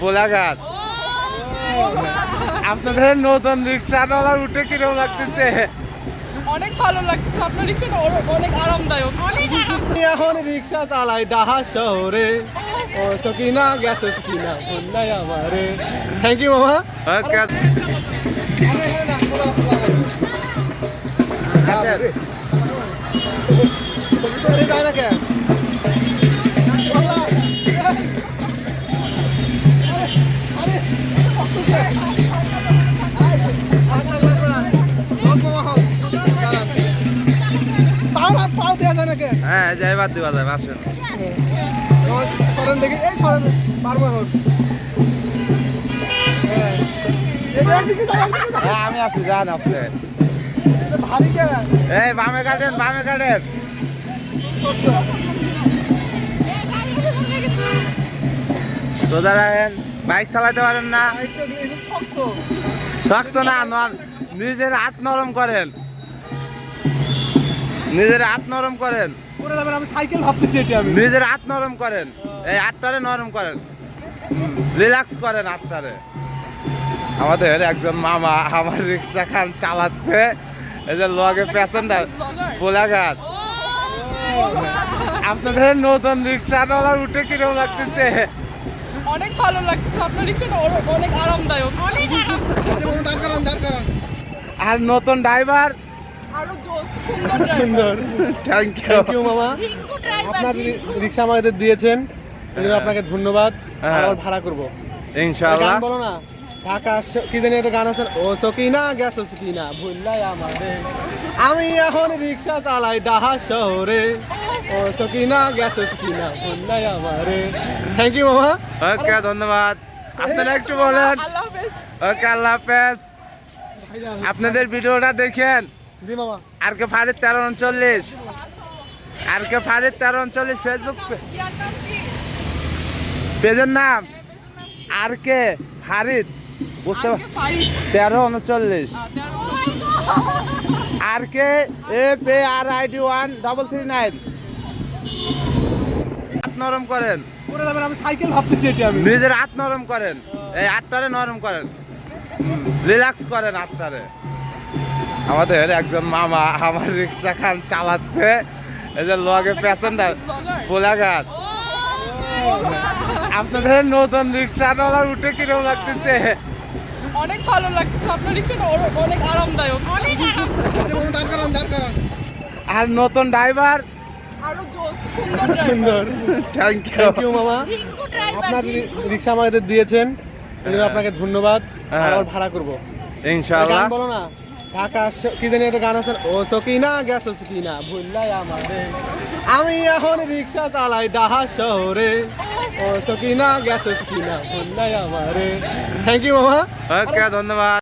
কোলাঘাট আপনাদের নতুন রিক্সাওয়ালা উঠে কীরকম লাগতেছে? অনেক ভালো লাগছে আপনার রিক্সাটা অনেক আরামদায়ক। এখন রিক্সা চালাই ডাহা শহরে। ও সকিনা গেছে সকিনা বন্যায় আমারে। থ্যাংক ইউ মামা। ওকে হ্যাঁ যাইবার দিবা যাবে হ্যাঁ। যাই যাই আমি আছি, যান, আপনি। ভারী এই, বামে কাটেন বামে কাটেন। সোজা রাখেন। বাইক চালাতে পারেন না শক্ত শক্ত না নন নিজের হাত নরম করেন নিজের হাত নরম করেন পরে যাবেন আমি সাইকেল ভাবতেছি এটি আমি নিজের হাত নরম করেন এই হাতটারে নরম করেন রিল্যাক্স করেন হাতটারে আমাদের একজন মামা আমার রিক্সা খান চালাচ্ছে এই যে লগে প্যাসেঞ্জার কোলাঘাট আপনাদের নতুন রিক্সাওয়ালা উঠে কীরকম লাগতেছে অনেক ভালো লাগছে। আপনার রিক্সাটা অনেক আরামদায়ক। অনেক করান আর নতুন ড্রাইভার আরও সুন্দর সুন্দর। থ্যাংক ইউ থ্যাংক ইউ মামা। আপনার রিক্সা আমাদের দিয়েছেন। জন্য আপনাকে ধন্যবাদ। হ্যাঁ। আবার ভাড়া করব। ইনশাআল্লাহ। বলো না। ঢাকা কি জানি একটা গান আছে? ও সকিনা গেছো সকিনা ভুললাই আমারে। আমি এখন রিক্সা চালাই ডাহা শহরে। ও সকিনা গেছো সকিনা ভুললাই আমারে। থ্যাংক ইউ মামা। ওকে ধন্যবাদ। আপনারা একটু বলেন। ওকে আল্লাহ হাফেজ। আপনাদের ভিডিওটা দেখেন। জি মামা। আর কে ফারিদ তেরো উনচল্লিশ। আর কে ফারিদ তেরো উনচল্লিশ ফেসবুক পেজের নাম। আর কে ফারিদ বুঝতে তেরো উনচল্লিশ। আর কে? এ পে আর ID one double three nine. হাত নরম করেন। আমি সাইকেল ভাবতেছি এটি আমি। নিজের হাত নরম করেন। এই হাতটারে নরম করেন। রিল্যাক্স করেন হাতটারে। আমাদের একজন মামা আমার রিক্সা খান চালাচ্ছে। এই যে লগে প্যাসেঞ্জার কোলাঘাট আপনাদের নতুন রিক্সাওয়ালা উঠে কীরকম লাগতেছে? অনেক ভালো লাগছে আপনার রিক্সাটা অনেক আরামদায়ক। অনেক করান আর নতুন ড্রাইভার? আরও সুন্দর সুন্দর। থ্যাংক ইউ থ্যাংক ইউ মামা। আপনার রিক্সা আমাদের দিয়েছেন। এই জন্য হ্যাঁ। আপনাকে ধন্যবাদ। হ্যাঁ। আবার ভাড়া করব। ইনশাআল্লাহ। বলো না। ঢাকা কি জানি একটা গান আছে? ও সকিনা গেছো সকিনা, ভুললাই আমারে। আমি এখন রিক্সা চালাই ডাহা শহরে। ও সকিনা গেছো সকিনা, ভুললাই আমারে। থ্যাংক ইউ মামা। ওকে ধন্যবাদ।